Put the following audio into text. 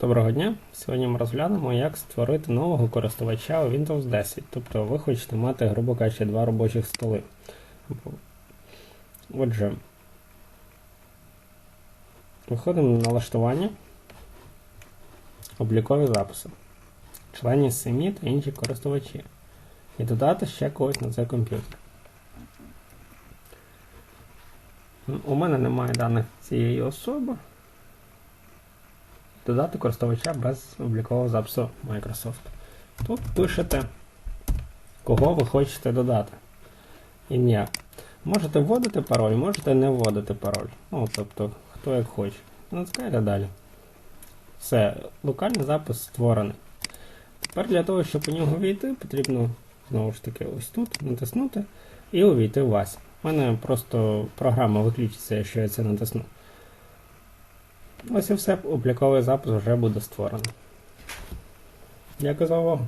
Доброго дня! Сьогодні ми розглянемо, як створити нового користувача у Windows 10. Тобто ви хочете мати, грубо кажучи, два робочих столи. Отже, виходимо на налаштування, облікові записи, членів сім'ї та інші користувачі. І додати ще когось на цей комп'ютер. У мене немає даних цієї особи додати користувача без облікового запису Microsoft. Тут пишете, кого ви хочете додати. Ім'я. Можете вводити пароль, можете не вводити пароль. Ну, тобто, хто як хоче. Натискаєте далі. Все, локальний запис створений. Тепер для того, щоб у нього війти, потрібно знову ж таки ось тут натиснути і увійти в вас. У мене просто програма виключиться, якщо я це натисну. Ось і все, обліковий запис вже буде створений. Дякую за увагу.